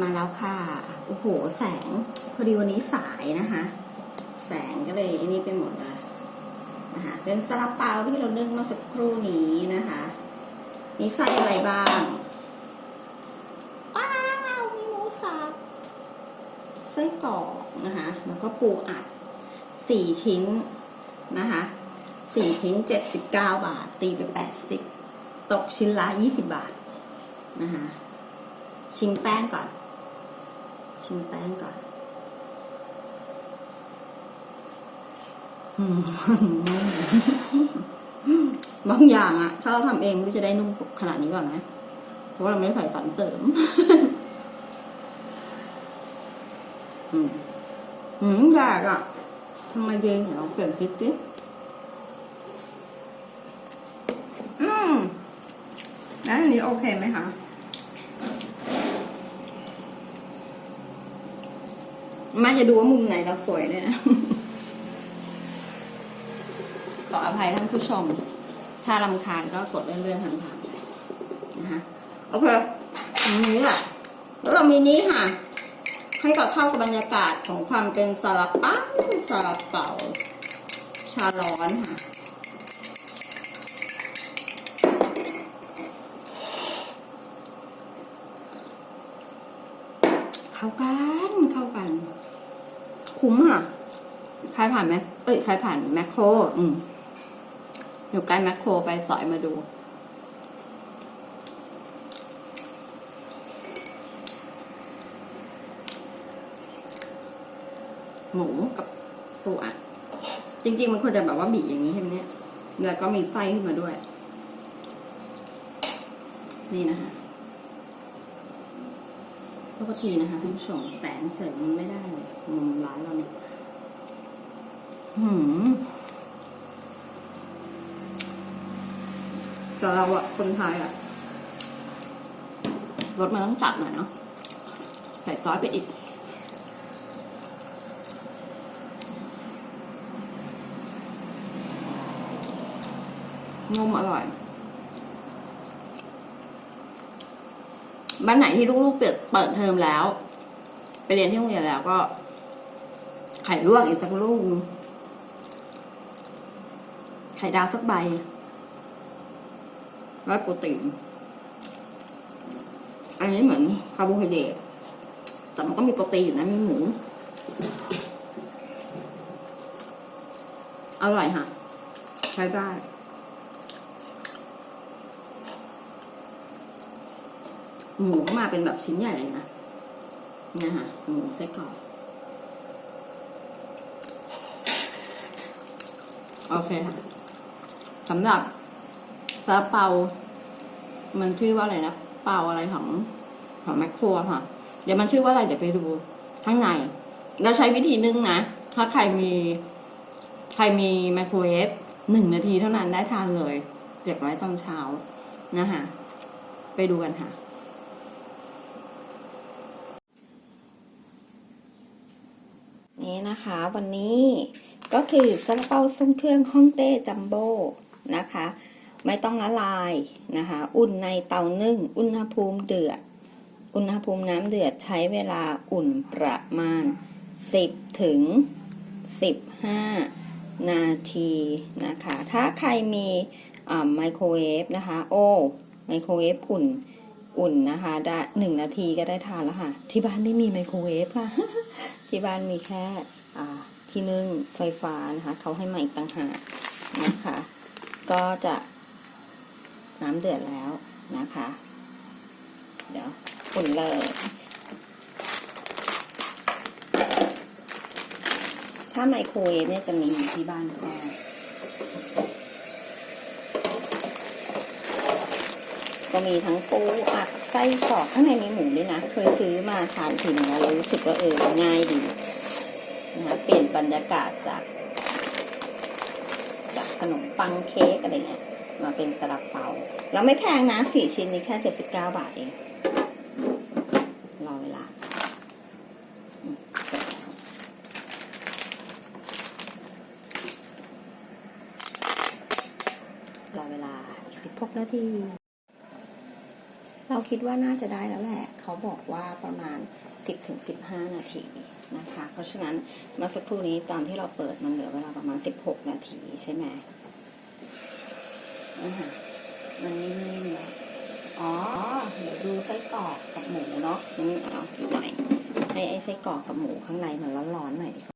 มาแล้วค่ะ โอ้โห แสง พอดีวันนี้สายนะคะ แสงก็เลยอันนี้ไปหมดเลยนะคะ เป็นซาลาเปาที่เรานึ่งเมาสักครู่นี้นะคะมีไส้อะไรบ้าง ว้าว มีหมูสับ ไส้กรอกนะคะ แล้วก็ปูอัดสี่ชิ้นนะคะสี่ชิ้นเจ็ดสิบเก้าบาท ตีไปแปดสิบ ตกชิ้นละยี่สิบบาทนะคะชิมแป้งก่อน ชิมแป้งก่อนอืมบางอย่างอะถ้าเราทำเองไม่รู้จะได้นุ่มขนาดนี้ก่อนนะ เพราะว่าเราไม่ได้ใส่สารเสริม อืมอืมอยากอะทำไมเย็นเดี๋ยวเราเปลี่ยนพริกดิอืมแล้วอันนี้โอเคไหมคะ ม่จะดูว่ามุมไหนเราสวยด้วยนะ ขออภัยท่านผู้ชม ถ้ารำคาญก็กดเลื่อนๆผ่านนะคะโอเคอันนี้แหละแล้วเรามีนี้ค่ะ ให้กับเข้ากับบรรยากาศของความเป็นซาลาเปาซาลาเป่า ชาร้อนค่ะเข้ากันเข้ากัน คุ้มอะใครผ่านไหมเอ้ยใครผ่านแมคโคร อืมอยู่ใกล้แมคโครไปสอยมาดูหมูกับปูอัดจริง ๆ มันควรจะแบบว่าบีอย่างนี้ใช่ไหมเนี่ย แล้วก็มีไส้ขึ้นมาด้วย นี่นะคะ ปกตินะคะท่านผู้ชมแสงเสริมมันไม่ได้เลยมุมร้านเราเนี่ยหืมแต่เราอะคนไทยอะรสมันต้องจัดหน่อยเนาะใส่ซอสไปอีกนุ่มอร่อย บ้านไหนที่ลูกๆเปิดเปิดเทอมแล้ว ไปเรียนที่โรงเรียนแล้วก็ ไข่ลวกอีกสักลูก ไข่ดาวสักใบร้อยโปรตีนอันนี้เหมือนคาร์โบไฮเดรตแต่มันก็มีโปรตีนอยู่นะมีหมู อร่อยค่ะ ใช้ได้ หมูมาเป็นแบบชิ้นใหญ่เลยนะเนี่ยค่ะหมูไส้กรอกโอเคค่ะสำหรับซาลาเปา มันชื่อว่าอะไรนะเปาอะไรของของแมคโครค่ะ เดี๋ยวมันชื่อว่าอะไรเดี๋ยวไปดูข้างใน เราใช้วิธีนึ่งนะ ถ้าใครมีใครมีไมโครเวฟหนึ่งนาทีเท่านั้นได้ทานเลย เก็บไว้ตอนเช้านะคะไปดูกันค่ะ นี่นะคะวันนี้ก็คือซาลาเปาทรงเครื่องฮ่องเต้จัมโบ้นะคะ ไม่ต้องละลายนะคะ อุ่นในเตานึ่ง อุณหภูมิเดือด อุณหภูมิน้ำเดือดใช้เวลาอุ่นประมาณ 10 ถึง 15 นาทีนะคะ ถ้าใครมีไมโครเวฟนะคะ โอ้ไมโครเวฟอุ่นอุ่นนะคะ ได้หนึ่งนาทีก็ได้ทานแล้วค่ะ ที่บ้านไม่มีไมโครเวฟค่ะ ที่บ้านมีแค่ที่นึ่งไฟฟ้านะคะเขาให้มาอีกต่างหากนะคะ ก็จะน้ำเดือดแล้วนะคะ เดี๋ยวอุ่นเลยถ้าไมโครเวฟเนี่ยจะมีอยู่ที่บ้านก็ก็มีทั้งปูอัด ไส้กรอกข้างในมีหมูด้วยนะ เคยซื้อมาทานทีนึงแล้วเรารู้สึกว่าเออง่ายดีนะคะเปลี่ยนบรรยากาศจากจากขนมปังเค้กอะไรเงี้ยมาเป็นสลับเปาแล้วไม่แพงนะสี่ชิ้นนี้แค่เจ็ดสิบเก้าบาทเอง รอเวลารอเวลาอีกสิบหกนาที เราคิดว่าน่าจะได้แล้วแหละ เขาบอกว่าประมาณ 10ถึง15นาทีนะคะ เพราะฉะนั้นเมื่อสักครู่นี้ตอนที่เราเปิดมันเหลือเวลาประมาณ 16 นาทีใช่ไหมอ่ามันนิ่มๆแล้วอ๋อ เดี๋ยวดูไส้กรอกกับหมูเนาะงั้นเอาอีกหน่อยให้ไอ้ไส้กรอกกับหมูข้างในมันร้อนๆหน่อยดีกว่า